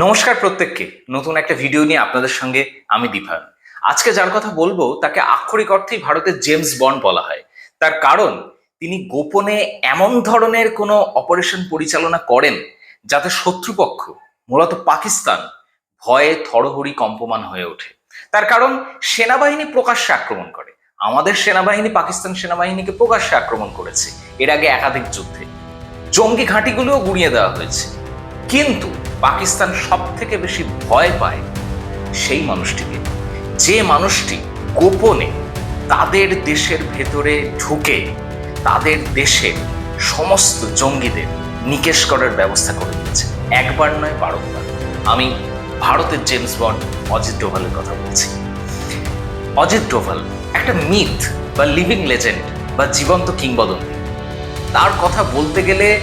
নমস্কার প্রত্যেককে। নতুন একটা ভিডিও নিয়ে আপনাদের সঙ্গে আমি দীপায়ন। আজকে যার কথা বলব, তাকে আক্ষরিক অর্থেই ভারতের জেমস বন্ড বলা হয়। তার কারণ, তিনি গোপনে এমন ধরনের কোনো অপারেশন পরিচালনা করেন যাতে শত্রুপক্ষ, মূলত পাকিস্তান, ভয়ে থরহরি কম্পমান হয়ে ওঠে। তার কারণ, সেনাবাহিনী প্রকাশ্যে আক্রমণ করে। আমাদের সেনাবাহিনী পাকিস্তান সেনাবাহিনীকে প্রকাশ্যে আক্রমণ করেছে, এর আগে একাধিক যুদ্ধে। জঙ্গি ঘাঁটিগুলোও গুড়িয়ে দেওয়া হয়েছে। কিন্তু পাকিস্তান সব থেকে বেশি ভয় পায় সেই মানুষটিকে। যে মানুষটি গোপনে তাদের দেশের ভেতরে ঢুকে তাদের দেশের সমস্ত জঙ্গিদের নিকেশ করার ব্যবস্থা করে দিয়েছে। একবার নয়, বারংবার। আমি ভারতের জেমস বন্ড অজিত ডোভালের কথা বলছি। অজিত ডোভাল একটা মিথ বা লিভিং লেজেন্ড বা জীবন্ত কিংবদন্তি। তার কথা বলতে গেলে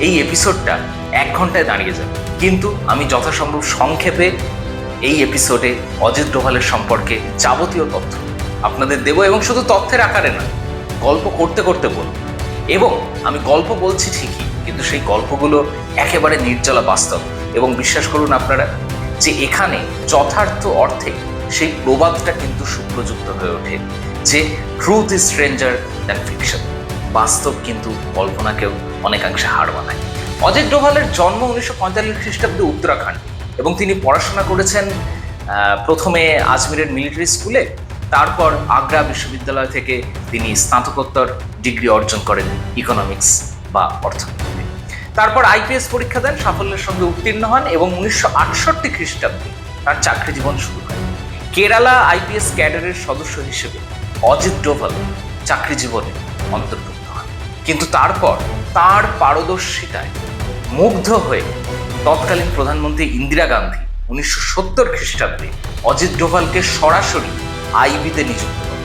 এই এপিসোডটা এক ঘন্টায় দাঁড়িয়ে যাবে। কিন্তু আমি যথাসম্ভব সংক্ষেপে এই এপিসোডে অজিত ডোভালের সম্পর্কে যাবতীয় তথ্য আপনাদের দেব এবং শুধু তথ্যের আকারে না গল্প করতে করতে বলব। এবং আমি গল্প বলছি ঠিকই, কিন্তু সেই গল্পগুলো একেবারে নির্জলা বাস্তব। এবং বিশ্বাস করুন আপনারা, যে এখানে যথার্থ অর্থে সেই প্রবাদটা কিন্তু সুপ্রযুক্ত হয়ে ওঠে, যে truth is stranger than fiction বাস্তব কিন্তু কল্পনাকেও অনেকাংশে হার মানায়। অজিত ডোভালের জন্ম উনিশশো পঁয়তাল্লিশ খ্রিস্টাব্দে উত্তরাখণ্ড এবং তিনি পড়াশোনা করেছেন প্রথমে আজমিরের মিলিটারি স্কুলে, তারপর আগ্রা বিশ্ববিদ্যালয় থেকে তিনি স্নাতকোত্তর ডিগ্রি অর্জন করেন ইকোনমিক্স বা অর্থনীতিতে তারপর আইপিএস পরীক্ষা দেন, সাফল্যের সঙ্গে উত্তীর্ণ হন এবং উনিশশো আটষট্টি খ্রিস্টাব্দে তার চাকরি জীবন শুরু হয় কেরালা আইপিএস ক্যাডারের সদস্য হিসেবে অজিত ডোভাল চাকরি জীবনে অন্তর্ভুক্ত হন। কিন্তু তারপর তার পারদর্শিতায় মুগ্ধ হয়ে তৎকালীন প্রধানমন্ত্রী ইন্দিরা গান্ধী উনিশশো সত্তর খ্রিস্টাব্দে অজিত ডোভালকে সরাসরি আইবিতে নিযুক্ত করেন।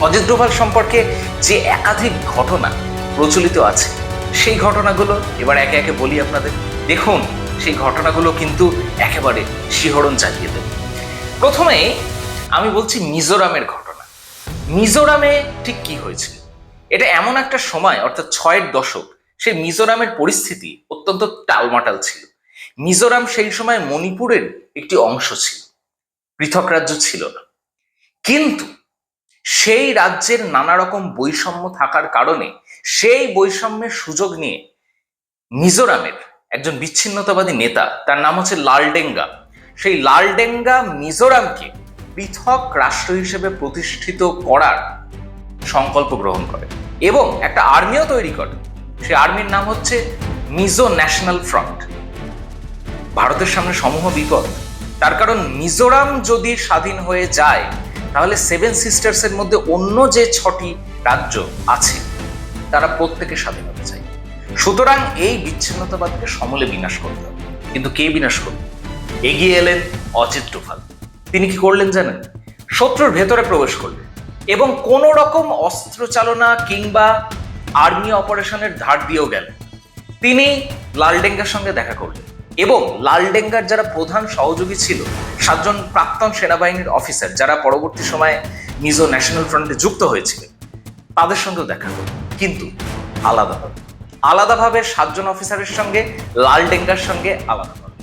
অজিত ডোভাল সম্পর্কে যে একাধিক ঘটনা প্রচলিত আছে, সেই ঘটনাগুলো এবার একে একে বলি আপনাদের। দেখুন, সেই ঘটনাগুলো কিন্তু একেবারে শিহরণ চালিয়ে দেবে। প্রথমে আমি বলছি মিজোরামের ঘটনা। মিজোরামে ঠিক কি হয়েছিল? এটা এমন একটা সময়, অর্থাৎ ছয়ের দশক সেই মিজোরামের পরিস্থিতি অত্যন্ত টালমাটাল ছিল। মিজোরাম সেই সময় মণিপুরের একটি অংশ ছিল। পৃথক রাজ্য ছিল না। কিন্তু সেই রাজ্যের নানা রকম বৈষম্য থাকার কারণে সেই বৈষম্যের সুযোগ নিয়ে মিজোরামের একজন বিচ্ছিন্নতাবাদী নেতা, তার নাম হচ্ছে লালডেঙ্গা। সেই লালডেঙ্গা মিজোরামকে পৃথক রাষ্ট্র হিসেবে প্রতিষ্ঠিত করার সংকল্প গ্রহণ করে এবং একটা আর্মিও তৈরি করে। সেই আর্মির নাম হচ্ছে মিজো ন্যাশনাল ফ্রন্ট। ভারতের সামনে সমূহ বিপদ। তার কারণ মিজোরাম যদি স্বাধীন হয়ে যায়, তাহলে সেভেন সিস্টার্সের মধ্যে অন্য যে ছটি রাজ্য আছে, তারা প্রত্যেকে স্বাধীন হতে চায়। সুতরাং এই বিচ্ছিন্নতাবাদকে সমলে বিনাশ করতে হবে। কিন্তু কে বিনাশ করবে? এগিয়ে এলেন অজিত ডোভাল। তিনি কি করলেন জানেন? শত্রুর ভেতরে প্রবেশ করলেন। এবং কোনো রকম অস্ত্র চালনা কিংবা আর্মি অপারেশনের ধার দিয়েও গেলেন তিনি লালডেঙ্গার সঙ্গে দেখা করলেন এবং লালডেঙ্গার যারা প্রধান সহযোগী ছিল, সাতজন প্রাক্তন সেনাবাহিনীর অফিসার যারা পরবর্তী সময়ে মিজো ন্যাশনাল ফ্রন্টে যুক্ত হয়েছিলেন, তাদের সঙ্গেও দেখা করলেন কিন্তু আলাদাভাবে আলাদাভাবে সাতজন অফিসারের সঙ্গে, লালডেঙ্গার সঙ্গে আলাদাভাবে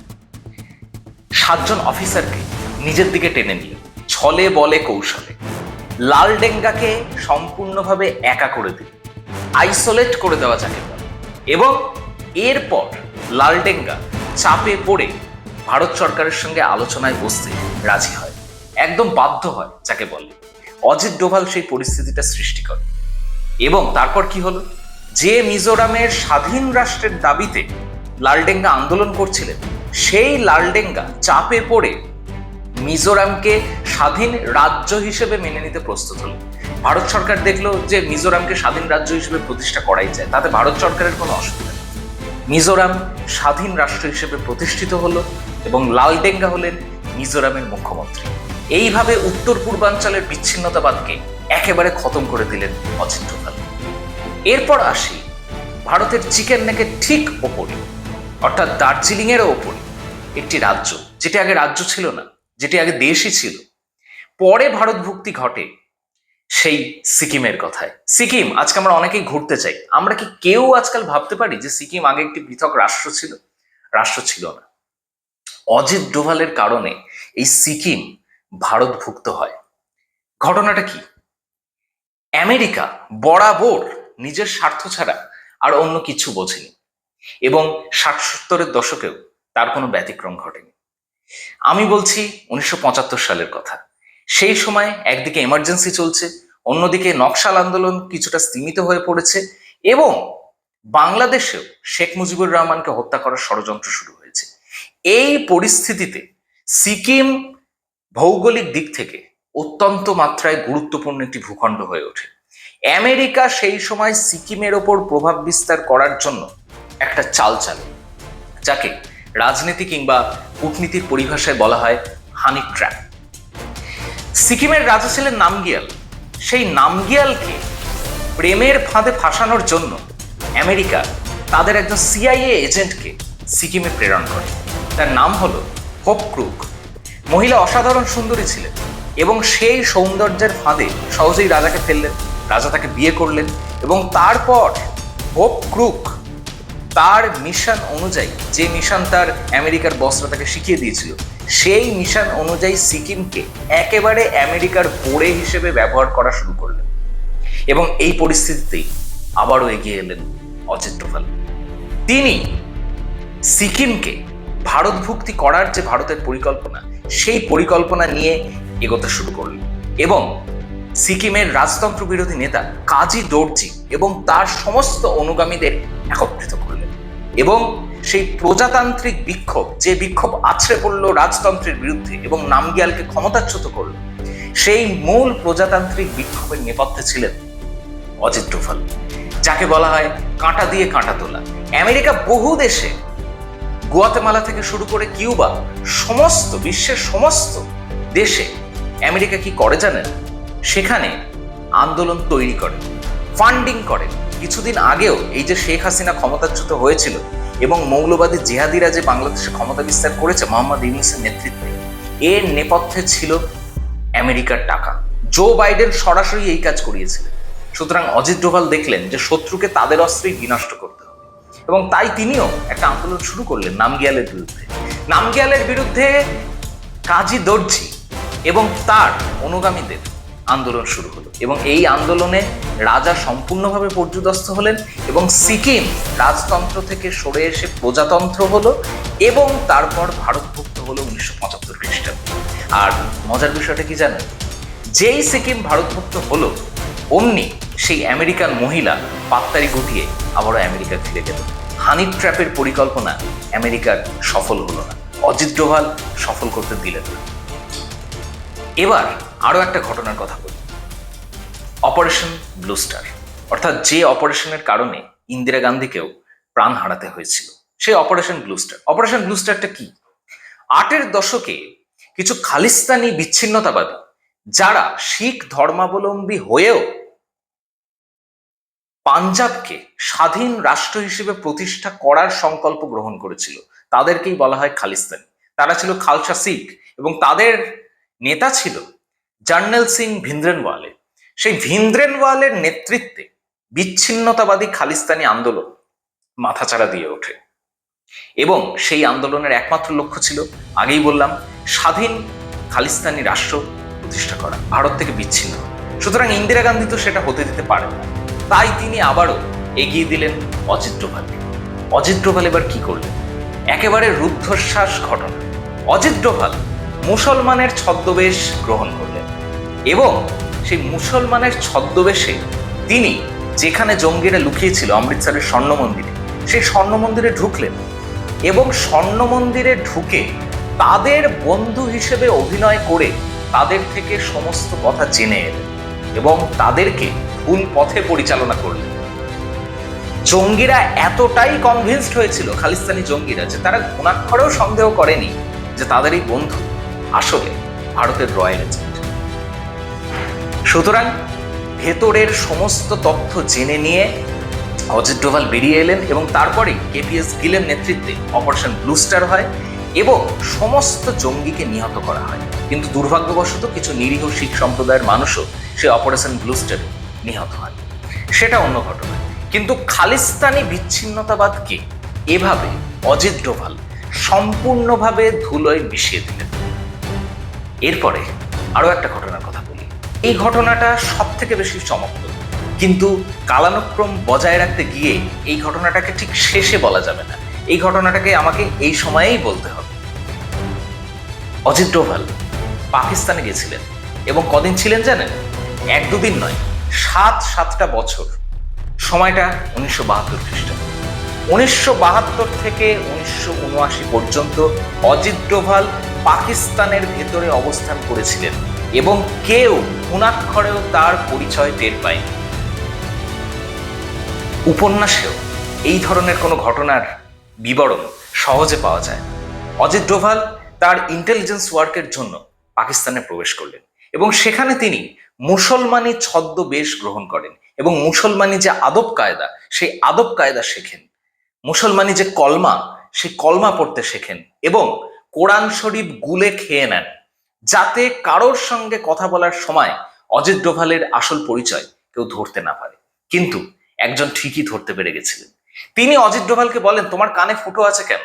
সাতজন অফিসারকে নিজের দিকে টেনে নিল ছলে বলে কৌশলে। লালডেঙ্গাকে সম্পূর্ণভাবে একা করে দিল আইসোলেট করে দেওয়া যাকে এবং এরপর লালডেঙ্গা চাপে পড়ে ভারত সরকারের সঙ্গে আলোচনায় বসতে রাজি হয়। একদম বাধ্য হয়, যাকে বলে। অজিত ডোভাল সেই পরিস্থিতিটা সৃষ্টি করে। এবং তারপর কি হলো? যে মিজোরামের স্বাধীন রাষ্ট্রের দাবিতে লালডেঙ্গা আন্দোলন করছিলেন, সেই লালডেঙ্গা চাপে পড়ে মিজোরামকে স্বাধীন রাজ্য হিসেবে মেনে নিতে প্রস্তুত হল। ভারত সরকার দেখল যে মিজোরামকে স্বাধীন রাজ্য হিসেবে প্রতিষ্ঠা করাই যায়, তাতে ভারত সরকারের কোনো অসুবিধা নেই। মিজোরাম স্বাধীন রাষ্ট্র হিসেবে প্রতিষ্ঠিত হলো এবং লালডেঙ্গা হলেন মিজোরামের মুখ্যমন্ত্রী। এইভাবে উত্তর পূর্বাঞ্চলের বিচ্ছিন্নতাবাদকে একেবারে খতম করে দিলেন ডোভাল এরপর আসি ভারতের চিকেন নেকের ঠিক ওপরে, অর্থাৎ দার্জিলিং এরও ওপরে একটি রাজ্য, যেটি আগে রাজ্য ছিল না। যেটি আগে দেশই ছিল। পরে ভারত ভুক্তি ঘটে সেই সিকিমের কথায়। সিকিম, আজকে আমরা অনেকেই ঘুরতে চাই। আমরা কি কেউ আজকাল ভাবতে পারি যে সিকিম আগে একটি পৃথক রাষ্ট্র ছিল? রাষ্ট্র ছিল না। অজিত ডোভালের কারণে এই সিকিম ভারতভুক্ত হয়। ঘটনাটা কি? আমেরিকা বরাবর নিজের স্বার্থ ছাড়া আর অন্য কিছু বোঝেনি এবং ষাট সত্তরের দশকেও তার কোনো ব্যতিক্রম ঘটেনি। আমি বলছি উনিশশো পঁচাত্তর সালের কথা। সেই সময় একদিকে এমার্জেন্সি চলছে, অন্যদিকে নকশাল আন্দোলন কিছুটা স্তীমিত হয়ে পড়েছে এবং বাংলাদেশেও শেখ মুজিবুর রহমানকে হত্যা করার ষড়যন্ত্র শুরু হয়েছে। এই পরিস্থিতিতে সিকিম ভৌগোলিক দিক থেকে অত্যন্ত মাত্রায় গুরুত্বপূর্ণ একটি ভূখণ্ড হয়ে ওঠে। আমেরিকা সেই সময় সিকিমের ওপর প্রভাব বিস্তার করার জন্য একটা চাল চালে, যাকে রাজনীতি কিংবা কূটনীতির পরিভাষায় বলা হয় হানি ট্র্যাপ। সিকিমের রাজা ছিলেন নামগিয়াল। সেই নামগিয়ালকে প্রেমের ফাঁদে ফাঁসানোর জন্য আমেরিকা তাদের একজন সিআইএ এজেন্টকে সিকিমে প্রেরণ করে। তার নাম হল হোপ ক্রুক মহিলা অসাধারণ সুন্দরী ছিলেন এবং সেই সৌন্দর্যের ফাঁদে সহজেই রাজাকে ফেললেন। রাজা তাকে বিয়ে করলেন এবং তারপর হোপ ক্রুক তার মিশন অনুযায়ী, যে মিশন তার আমেরিকার বসরা তাকে শিখিয়ে দিয়েছিল, সেই মিশন অনুযায়ী সিকিমকে একেবারে আমেরিকার বোড়ে হিসেবে ব্যবহার করা শুরু করলেন। এবং এই পরিস্থিতিতেই আবারও এগিয়ে এলেন অজিত ডোভাল তিনি সিকিমকে ভারতভুক্তি করার যে ভারতের পরিকল্পনা, সেই পরিকল্পনা নিয়ে এগোতে শুরু করলেন। এবং সিকিমের রাজতন্ত্র বিরোধী নেতা কাজী দর্জি এবং তার সমস্ত অনুগামীদের একত্রিত করলেন। এবং সেই প্রজাতান্ত্রিক বিক্ষোভ, যে বিক্ষোভ আছড়ে পড়ল রাজতন্ত্রের বিরুদ্ধে এবং নামগিয়ালকে ক্ষমতাচ্যুত করল, সেই মূল প্রজাতান্ত্রিক বিক্ষোভের নেপথ্যে ছিলেন অজিত ডোভাল, যাকে বলা হয় কাঁটা দিয়ে কাঁটা তোলা। আমেরিকা বহু দেশে গুয়াতেমালা থেকে শুরু করে কিউবা, সমস্ত বিশ্বের সমস্ত দেশে আমেরিকা কি করে জানেন? সেখানে আন্দোলন তৈরি করে, ফান্ডিং করে কিছুদিন আগেও এই যে শেখ হাসিনা ক্ষমতাচ্যুত হয়েছিল এবং মৌলবাদী জেহাদিরা যে বাংলাদেশে ক্ষমতা বিস্তার করেছে মোহাম্মদ ইউনুসের নেতৃত্বে, এর নেপথ্যে ছিল আমেরিকার টাকা। জো বাইডেন সরাসরি এই কাজ করিয়েছিলেন। সুতরাং অজিত ডোভাল দেখলেন যে শত্রুকে তাদের অস্ত্রেই বিনষ্ট করতে হবে। এবং তাই তিনিও একটা আন্দোলন শুরু করলেন নামগিয়ালের বিরুদ্ধে। নামগিয়ালের বিরুদ্ধে কাজী দর্জি এবং তার অনুগামীদের আন্দোলন শুরু হলো এবং এই আন্দোলনে রাজা সম্পূর্ণভাবে পর্যুদস্ত হলেন এবং সিকিম রাজতন্ত্র থেকে সরে এসে প্রজাতন্ত্র হলো এবং তারপর ভারতভুক্ত হলো উনিশশো পঁচাত্তর খ্রিস্টাব্দে। আর মজার বিষয়টা কি জানেন? যেই সিকিম ভারতভুক্ত হলো, অমনি সেই আমেরিকান মহিলা পাত্তারি গুটিয়ে আবারও আমেরিকা ফিরে গেল। হানি ট্র্যাপের পরিকল্পনা আমেরিকার সফল হলো না। অজিত ডোভাল সফল করতে দিলেন এবার আরও একটা ঘটনার কথা বলি। অপারেশন ব্লুস্টার অর্থাৎ যে অপারেশনের কারণে ইন্দিরা গান্ধীকেও প্রাণ হারাতে হয়েছিল, সেই অপারেশন ব্লুস্টার অপারেশন ব্লুস্টারটা কি? আটের দশকে কিছু খালিস্তানি বিচ্ছিন্নতাবাদী, যারা শিখ ধর্মাবলম্বী হয়েও পাঞ্জাবকে স্বাধীন রাষ্ট্র হিসেবে প্রতিষ্ঠা করার সংকল্প গ্রহণ করেছিল, তাদেরকেই বলা হয় খালিস্তানি। তারা ছিল খালসা শিখ এবং তাদের নেতা ছিল জার্নেল সিং ভিন্দ্রেনওয়ালে। সেই ভিন্দ্রেনওয়ালের নেতৃত্বে বিচ্ছিন্নতাবাদী খালিস্তানি আন্দোলন মাথাচাড়া দিয়ে ওঠে। এবং সেই আন্দোলনের একমাত্র লক্ষ্য ছিল, আগেই বললাম, স্বাধীন খালিস্তানি রাষ্ট্র প্রতিষ্ঠা করা, ভারত থেকে বিচ্ছিন্ন। সুতরাং ইন্দিরা গান্ধী তো সেটা হতে দিতে পারেন না। তাই তিনি আবারও এগিয়ে দিলেন অজিত ডোভালকে অজিত ডোভাল এবার কি করলেন? একেবারে রুদ্ধশ্বাস ঘটনা। অজিত ডোভাল মুসলমানের ছদ্মবেশ গ্রহণ করলেন। এবং সেই মুসলমানের ছদ্মবেশে তিনি যেখানে জঙ্গিরা লুকিয়েছিল, অমৃতসরের স্বর্ণ মন্দিরে সেই স্বর্ণ মন্দিরে ঢুকলেন এবং স্বর্ণ মন্দিরে ঢুকে তাদের বন্ধু হিসেবে অভিনয় করে তাদের থেকে সমস্ত কথা জেনে এলেন এবং তাদেরকে ভুল পথে পরিচালনা করলেন। জঙ্গিরা এতটাই কনভিন্সড হয়েছিল, খালিস্তানি জঙ্গিরা, যে তারা ঘুণাক্ষরেও সন্দেহ করেনি যে তাদের এই বন্ধু আসলে ভারতের রয়্যাল এজেন্ট সুতরাং ভেতরের সমস্ত তথ্য জেনে নিয়ে অজিত ডোভাল বেরিয়ে এলেন এবং তারপরেই কেপিএস গিলের নেতৃত্বে অপারেশন ব্লুস্টার হয় এবং সমস্ত জঙ্গিকে নিহত করা হয়। কিন্তু দুর্ভাগ্যবশত কিছু নিরীহ শিখ সম্প্রদায়ের মানুষও সে অপারেশন ব্লুস্টারে নিহত হয় সেটা অন্য ঘটনা। কিন্তু খালিস্তানি বিচ্ছিন্নতাবাদকে এভাবে অজিত ডোভাল সম্পূর্ণভাবে ধুলোয় মিশিয়ে দিলেন। এরপরে আরও একটা বলি এই ঘটনাটা সব থেকে বেশি চমকপ্রদ। কিন্তু কালানুক্রম বজায় রাখতে গিয়ে এই ঘটনাটাকে ঠিক শেষে বলা যাবে না। এই ঘটনাটাকে আমাকে এই সময়েই বলতে হবে। অজিত ডোভাল পাকিস্তানে গেছিলেন এবং কদিন ছিলেন জানেন? এক দুদিন নয়, সাত সাতটা বছর। সময়টা উনিশশো বাহাত্তর খ্রিস্টাব্দ। উনিশশো বাহাত্তর থেকে উনিশশো উনআশি পর্যন্ত অজিত ডোভাল পাকিস্তানের ভেতরে অবস্থান করেছিলেন। এবং কেউ খুনাক্ষরেও তার পরিচয় টের পায়নি। উপন্যাসেও এই ধরনের কোনো ঘটনার বিবরণ সহজে পাওয়া যায়। অজিত ডোভাল তার ইন্টেলিজেন্স ওয়ার্কের জন্য পাকিস্তানে প্রবেশ করলেন এবং সেখানে তিনি মুসলমানি ছদ্মবেশ গ্রহণ করেন এবং মুসলমানি যে আদব কায়দা, সেই আদব কায়দা শেখেন। মুসলমানি যে কলমা, সেই কলমা পড়তে শেখেন এবং কোরআন শরীফ গুলে খেয়ে নেন। যাতে কারোর সঙ্গে কথা বলার সময় অজিত ডোভালের আসল পরিচয় কেউ ধরতে না পারে। কিন্তু একজন ঠিকই ধরতে পেরে গেছিলেন। তিনি অজিত ডোভালকে বলেন, তোমার কানে ফুটো আছে কেন?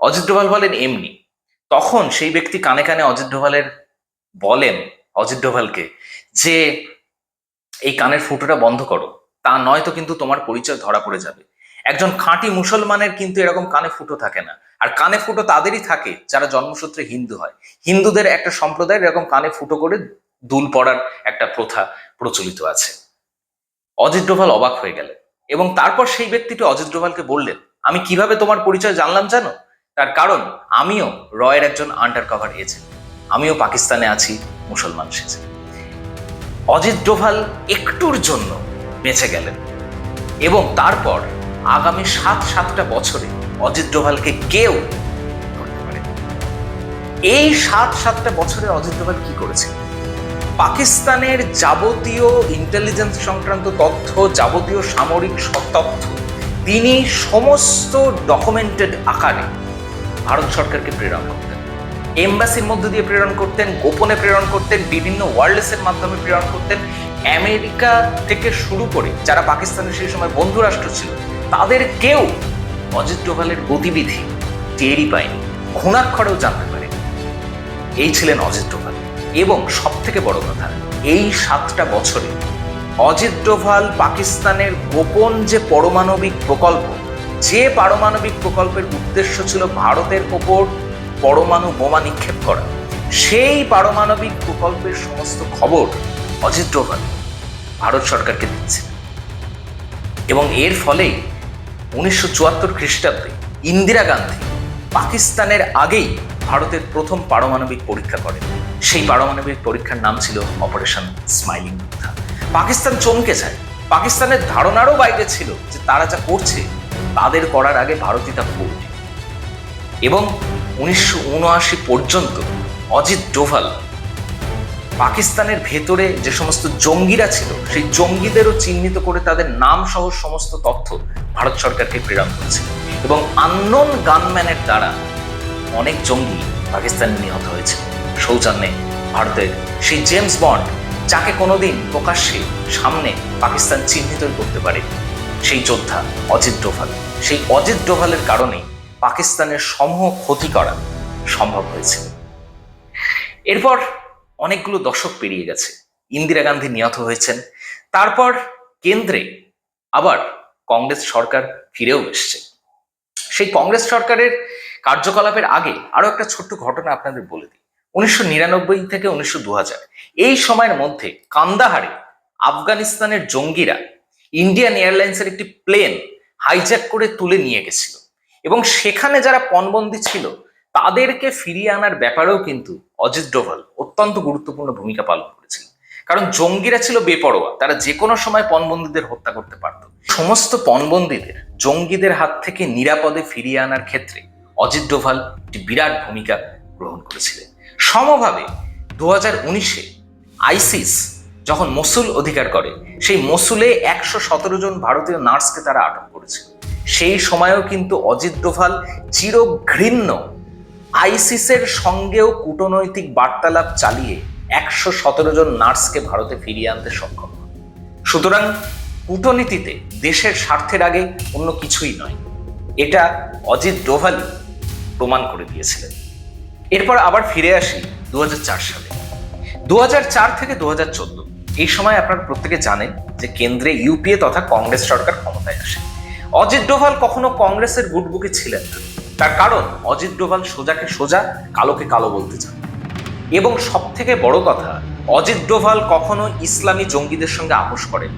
অজিত ডোভাল বলেন, এমনি। তখন সেই ব্যক্তি কানে কানে অজিত ডোভালের বলেন, অজিত ডোভালকে যে, এই কানের ফুটোটা বন্ধ করো। তা নয়তো কিন্তু তোমার পরিচয় ধরা পড়ে যাবে। একজন খাঁটি মুসলমানের কিন্তু এরকম কানে ফুটো থাকে না। আর কানে ফুটো তাদেরই থাকে যারা জন্মসূত্রে হিন্দু হয়। হিন্দুদের একটা সম্প্রদায়ের এরকম কানে ফুটো করে দুল পড়ার একটা প্রথা প্রচলিত আছে। অজিত ডোভাল অবাক হয়ে গেলেন এবং তারপর সেই ব্যক্তিটি অজিত ডোভালকে বললেন, আমি কীভাবে তোমার পরিচয় জানলাম জানো? তার কারণ, আমিও রয়ের একজন আন্ডার কভার এজেন্ট আমিও পাকিস্তানে আছি, মুসলমান সেজে। অজিত ডোভাল একটুর জন্য বেঁচে গেলেন এবং তারপর আগামী সাত সাতটা বছরে অজিত ডোভালকে কেউ এই সাত সাতটা বছরে অজিত ডোভাল কি করেছে? পাকিস্তানের যাবতীয় ইন্টেলিজেন্স সংক্রান্ত তথ্য, যাবতীয় সামরিক তথ্য, তিনি সমস্ত ডকুমেন্টেড আকারে ভারত সরকারকে প্রেরণ করতেন। এম্বাসির মধ্য দিয়ে প্রেরণ করতেন, গোপনে প্রেরণ করতেন, বিভিন্ন ওয়ারলেসের মাধ্যমে প্রেরণ করতেন। আমেরিকা থেকে শুরু করে যারা পাকিস্তানের সেই সময় বন্ধু রাষ্ট্র ছিল তাদের কেউ অজিত ডোভালের গতিবিধি টেরই পায়নি। ঘুণাক্ষরেও জানতে পারে এই ছিলেন অজিত ডোভাল। এবং সব থেকে বড় কথা, এই সাতটা বছরে অজিত ডোভাল পাকিস্তানের গোপন যে পারমাণবিক প্রকল্প, যে পারমাণবিক প্রকল্পের উদ্দেশ্য ছিল ভারতের ওপর পরমাণু বোমা নিক্ষেপ করা, সেই পারমাণবিক প্রকল্পের সমস্ত খবর অজিত ডোভাল ভারত সরকারকে দিচ্ছে এবং এর ফলেই উনিশশো চুয়াত্তর খ্রিস্টাব্দে ইন্দিরা গান্ধী পাকিস্তানের আগেই ভারতের প্রথম পারমাণবিক পরীক্ষা করেন। সেই পারমাণবিক পরীক্ষার নাম ছিল অপারেশন স্মাইলিং বুদ্ধা পাকিস্তান চমকে যায়। পাকিস্তানের ধারণারও বাইরে ছিল যে তারা যা করছে, তাদের করার আগে ভারতই তা করবে। এবং উনিশশো উনআশি পর্যন্ত অজিত ডোভাল পাকিস্তানের ভেতরে যে সমস্ত জঙ্গিরা ছিল, সেই জঙ্গিদেরও চিহ্নিত করে তাদের নাম সহ সমস্ত তথ্য ভারত সরকারকে প্রেরণ করেছে। এবং আননোন গানম্যানের দ্বারা অনেক জঙ্গি পাকিস্তানে নিহত হয়েছে। সৌজন্যে ভারতের সেই জেমস বন্ড, যাকে কোনোদিন প্রকাশ্যে সামনে পাকিস্তান চিহ্নিতই করতে পারে সেই যোদ্ধা অজিত ডোভাল। সেই অজিত ডোভালের কারণেই পাকিস্তানের সমূহ ক্ষতি করা সম্ভব হয়েছে। এরপর অনেকগুলো দশক পেরিয়ে গেছে। ইন্দিরা গান্ধী নিহত হয়েছেন। তারপর কেন্দ্রে আবার কংগ্রেস সরকার ফিরেও এসছে। সেই কংগ্রেস সরকারের কার্যকলাপের আগে আরও একটা ছোট্ট ঘটনা আপনাদের বলে দিই। উনিশশো নিরানব্বই থেকে উনিশশো দু এই সময়ের মধ্যে কান্দাহারে আফগানিস্তানের জঙ্গিরা ইন্ডিয়ান এয়ারলাইন্সের একটি প্লেন হাইজ্যাক করে তুলে নিয়ে গেছিল। এবং সেখানে যারা পণবন্দী ছিল তাদেরকে ফিরিয়ে আনার ব্যাপারেও কিন্তু অজিত ডোভাল অত্যন্ত গুরুত্বপূর্ণ ভূমিকা পালন করেছিল কারণ জঙ্গিরা ছিল বেপরোয়া, তারা যে কোনো সময় পণবন্দীদের হত্যা করতে পারত। সমস্ত পণবন্দীদের, জঙ্গিদের হাত থেকে নিরাপদে ফিরিয়ে আনার ক্ষেত্রে অজিত ডোভাল একটি বিরাট ভূমিকা গ্রহণ করেছিলেন। সমভাবে দু হাজার উনিশে আইসিস যখন মসুল অধিকার করে, সেই মসুলে একশো সতেরো জন ভারতীয় নার্সকে তারা আটক করেছিল। সেই সময়েও কিন্তু অজিত ডোভাল চিরঘৃণ্য আইসিসের সঙ্গেও কূটনৈতিক বার্তালাপ চালিয়ে একশো সতেরো জন নার্সকে ভারতে ফিরিয়ে আনতে সক্ষম। হন সুতরাং কূটনীতিতে দেশের স্বার্থের আগে অন্য কিছুই নয়। এটা অজিত ডোভালই প্রমাণ করে দিয়েছিলেন। এরপর আবার ফিরে আসি দু হাজার চার সালে। দু হাজার চার থেকে দু হাজার চোদ্দ, এই সময় আপনারা প্রত্যেকে জানেন যে কেন্দ্রে ইউপিএ তথা কংগ্রেস সরকার ক্ষমতায় আসে। অজিত ডোভাল কখনো কংগ্রেসের গুটবুকে ছিলেন না। তার কারণ অজিত ডোভাল সোজাকে সোজা, কালোকে কালো বলতে চান। এবং সব থেকে বড় কথা, অজিত ডোভাল কখনো ইসলামী জঙ্গিদের সঙ্গে আপোষ করেন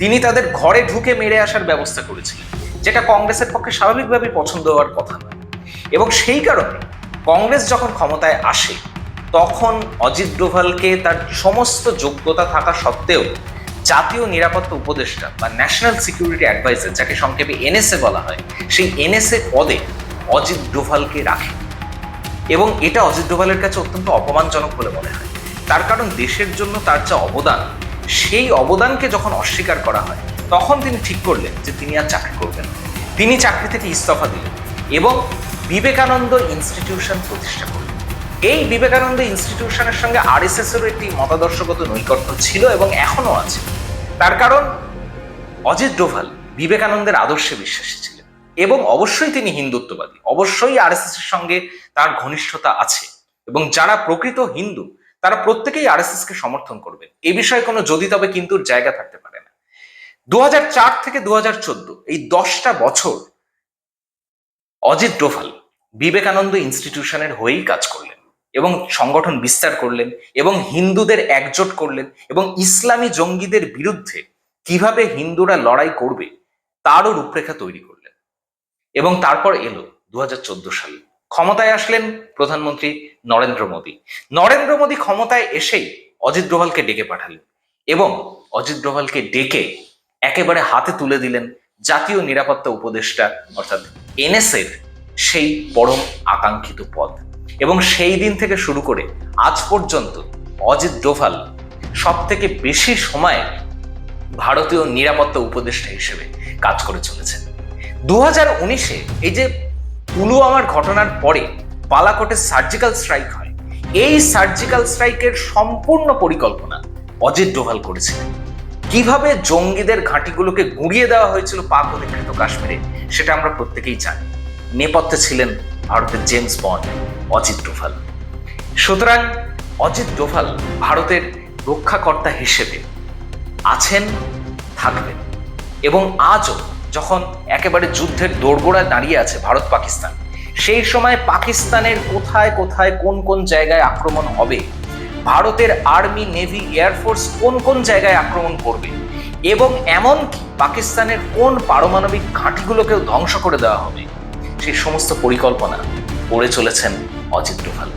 তিনি তাদের ঘরে ঢুকে মেরে আসার ব্যবস্থা করেছিলেন, যেটা কংগ্রেসের পক্ষে স্বাভাবিকভাবে পছন্দ হওয়ার কথা নয়। এবং সেই কারণে কংগ্রেস যখন ক্ষমতায় আসে, তখন অজিত ডোভালকে তার সমস্ত যোগ্যতা থাকা সত্ত্বেও জাতীয় নিরাপত্তা উপদেষ্টা বা ন্যাশনাল সিকিউরিটি অ্যাডভাইজার, যাকে সংক্ষেপে এনএসএ বলা হয়, সেই এনএসএ পদে অজিত ডোভালকে রাখে। এবং এটা অজিত ডোভালের কাছে অত্যন্ত অপমানজনক বলে মনে হয়। তার কারণ দেশের জন্য তার যা অবদান, সেই অবদানকে যখন অস্বীকার করা হয়, তখন তিনি ঠিক করলেন যে তিনি আর চাকরি করবেন তিনি চাকরি থেকে ইস্তফা দিলেন এবং বিবেকানন্দ ইনস্টিটিউশন প্রতিষ্ঠা করলেন। এই বিবেকানন্দ ইনস্টিটিউশনের সঙ্গে আরএসএস এরও একটি মতাদর্শগত নৈকট্য ছিল এবং এখনও আছে। তার কারণ অজিত ডোভাল বিবেকানন্দের আদর্শে বিশ্বাসী ছিলেন। এবং অবশ্যই তিনি হিন্দুত্ববাদী। অবশ্যই আরএসএস এর সঙ্গে তার ঘনিষ্ঠতা আছে এবং যারা প্রকৃত হিন্দু, তারা প্রত্যেকেই আরএসএস কে সমর্থন করবেন এ বিষয়ে কোনো যদি তবে কিন্তু জায়গা থাকতে পারে না। দু হাজার চার থেকে দু হাজার চোদ্দ, এই দশটা বছর অজিত ডোভাল বিবেকানন্দ ইনস্টিটিউশনের হয়েই কাজ করলেন এবং সংগঠন বিস্তার করলেন এবং হিন্দুদের একজোট করলেন এবং ইসলামী জঙ্গিদের বিরুদ্ধে কীভাবে হিন্দুরা লড়াই করবে, তারও রূপরেখা তৈরি করলেন। এবং তারপর এলো দু হাজার চোদ্দ সালে। ক্ষমতায় আসলেন প্রধানমন্ত্রী নরেন্দ্র মোদী। নরেন্দ্র মোদী ক্ষমতায় এসেই অজিত ডোভালকে ডেকে পাঠালেন এবং অজিত ডোভালকে ডেকে একেবারে হাতে তুলে দিলেন জাতীয় নিরাপত্তা উপদেষ্টা অর্থাৎ এনএসএর সেই পরম আকাঙ্ক্ষিত পদ। এবং সেই দিন থেকে শুরু করে আজ পর্যন্ত অজিত ডোভাল সব থেকে বেশি সময় ভারতীয় নিরাপত্তা উপদেষ্টা হিসেবে কাজ করে চলেছেন। দু হাজার উনিশে এই যে পুলওয়ামার ঘটনার পরে বালাকোটে সার্জিক্যাল স্ট্রাইক হয়, এই সার্জিক্যাল স্ট্রাইকের সম্পূর্ণ পরিকল্পনা অজিত ডোভাল করেছিলেন কীভাবে জঙ্গিদের ঘাঁটিগুলোকে গুঁড়িয়ে দেওয়া হয়েছিল পাক অধিকৃত কাশ্মীরে, সেটা আমরা প্রত্যেকেই জানি। নেপথ্যে ছিলেন ভারতের জেমস বন্ড, অজিত ডোভাল। সুতরাং অজিত ডোভাল ভারতের রক্ষাকর্তা হিসেবে আছেন, থাকবেন এবং আজও যখন একেবারে যুদ্ধের দোরগোড়ায় দাঁড়িয়ে আছে ভারত পাকিস্তান, সেই সময় পাকিস্তানের কোথায় কোথায় কোন কোন জায়গায় আক্রমণ হবে, ভারতের আর্মি, নেভি এয়ারফোর্স কোন কোন জায়গায় আক্রমণ করবে এবং এমনকি পাকিস্তানের কোন পারমাণবিক ঘাঁটিগুলোকেও ধ্বংস করে দেওয়া হবে, সেই সমস্ত পরিকল্পনা করে চলেছেন অজিত ডোভাল।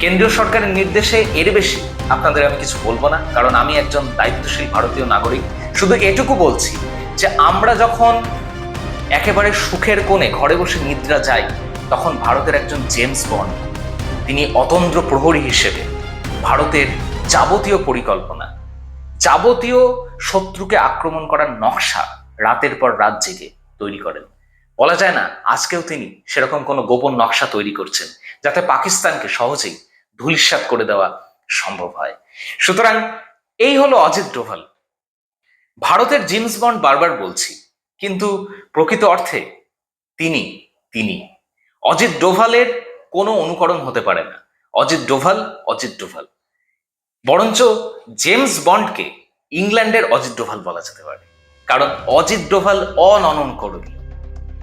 কেন্দ্রীয় সরকারের নির্দেশে এর বেশি আপনাদের আমি কিছু বলব না, কারণ আমি একজন দায়িত্বশীল ভারতীয় নাগরিক। শুধু এটুকু বলছি যে আমরা যখন একেবারে সুখের কোণে ঘরে বসে নিদ্রা যাই, তখন ভারতের একজন জেমস বন্ড, তিনি অতন্দ্র প্রহরী হিসেবে ভারতের যাবতীয় পরিকল্পনা, যাবতীয় শত্রুকে আক্রমণ করার নকশা রাতের পর রাত জেগে তৈরি করেন। বলা যায় না, আজকেও তিনি সেরকম কোনো গোপন নকশা তৈরি করছেন, যাতে পাকিস্তানকে সহজেই ধূলিসাৎ করে দেওয়া সম্ভব হয়। সুতরাং এই হলো অজিত ডোভাল। ভারতের জিমস বন্ড বারবার বলছি, কিন্তু প্রকৃত অর্থে তিনি তিনি। অজিত ডোভালের কোনো অনুকরণ হতে পারে না। অজিত ডোভাল অজিত ডোভাল। বরঞ্চ জেমস বন্ডকে ইংল্যান্ডের অজিত ডোভাল বলা যেতে পারে। কারণ অজিত ডোভাল অনননকরণীয়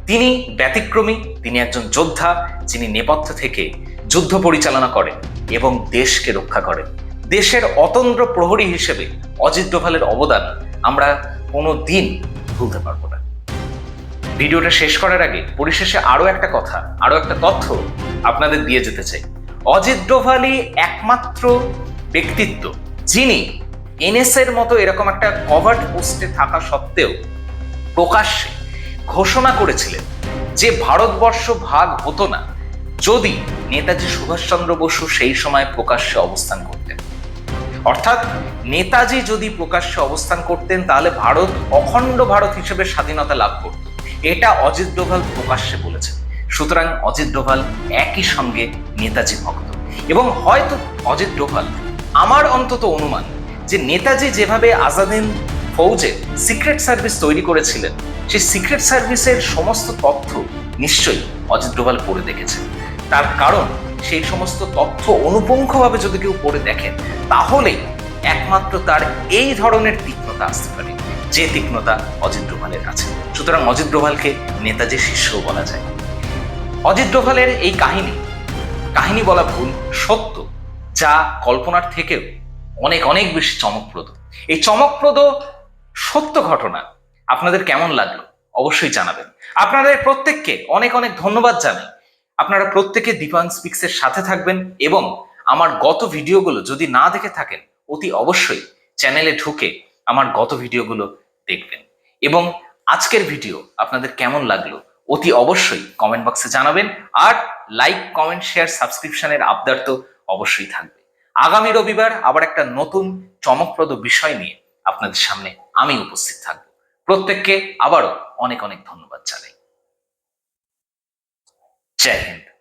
তিনি ব্যতিক্রমী, তিনি একজন যোদ্ধা, যিনি নেপথ্য থেকে যুদ্ধ পরিচালনা করেন এবং দেশকে রক্ষা করেন। দেশের অতন্দ্র প্রহরী হিসেবে অজিত ডোভালের অবদান আমরা কোনো দিন ভুলতে পারব না। ভিডিওটা শেষ করার আগে পরিশেষে আরও একটা কথা আরও একটা তথ্য আপনাদের দিয়ে যেতে চাই। অজিত ডোভালই একমাত্র ব্যক্তিত্ব যিনি এনএসএর মতো এরকম একটা কভার্ড পোস্টে থাকা সত্ত্বেও প্রকাশ্যে ঘোষণা করেছিলেন যে ভারতবর্ষ ভাগ হতো না, যদি নেতাজি সুভাষচন্দ্র বসু সেই সময় প্রকাশ্যে অবস্থান করতেন। অর্থাৎ নেতাজি যদি প্রকাশ্যে অবস্থান করতেন, তাহলে ভারত অখণ্ড ভারত হিসেবে স্বাধীনতা লাভ করত। এটা অজিত ডোভাল প্রকাশ্যে বলেছেন। সুতরাং অজিত ডোভাল একই সঙ্গে নেতাজি ভক্ত। এবং হয়তো অজিত ডোভাল, আমার অন্তত অনুমান যে নেতাজি যেভাবে আজাদিন ফৌজের সিক্রেট সার্ভিস তৈরি করেছিলেন, সেই সিক্রেট সার্ভিসের সমস্ত তথ্য নিশ্চয়ই অজিত ডোভাল পড়ে দেখেছেন। তার কারণ সেই সমস্ত তথ্য অনুপুঙ্খভাবে যদি কেউ পড়ে দেখেন, তাহলেই একমাত্র তার এই ধরনের তীক্ষ্ণতা আসতে পারে, যে তীক্ষ্ণতা অজিত ডোভালের আছে সুতরাং অজিত ডোভালকে নেতাজির শিষ্যও বলা যায়। অজিত ডোভালের এই কাহিনী কাহিনী বলা ভুল, সত্য, যা কল্পনার থেকেও অনেক অনেক বেশি চমকপ্রদ। এই চমকপ্রদ সত্য ঘটনা আপনাদের কেমন লাগল? অবশ্যই জানাবেন। আপনাদের প্রত্যেককে অনেক অনেক ধন্যবাদ জানাই। আপনারা প্রত্যেকে দীপান স্পিক্সের সাথে থাকবেন এবং আমার গত ভিডিওগুলো যদি না দেখে থাকেন, অতি অবশ্যই চ্যানেলে ঢুকে আমার গত ভিডিওগুলো দেখবেন। এবং আজকের ভিডিও আপনাদের কেমন লাগল, অতি অবশ্যই কমেন্ট বক্সে জানাবেন আর লাইক কমেন্ট শেয়ার সাবস্ক্রিপশনের আবদার তো অবশ্যই থাকবে। আগামী রবিবার আবার একটা নতুন চমকপ্রদ বিষয় নিয়ে আপনাদের সামনে আমি উপস্থিত থাকব। প্রত্যেককে আবারও অনেক অনেক ধন্যবাদ জানাই। জয় হিন্দ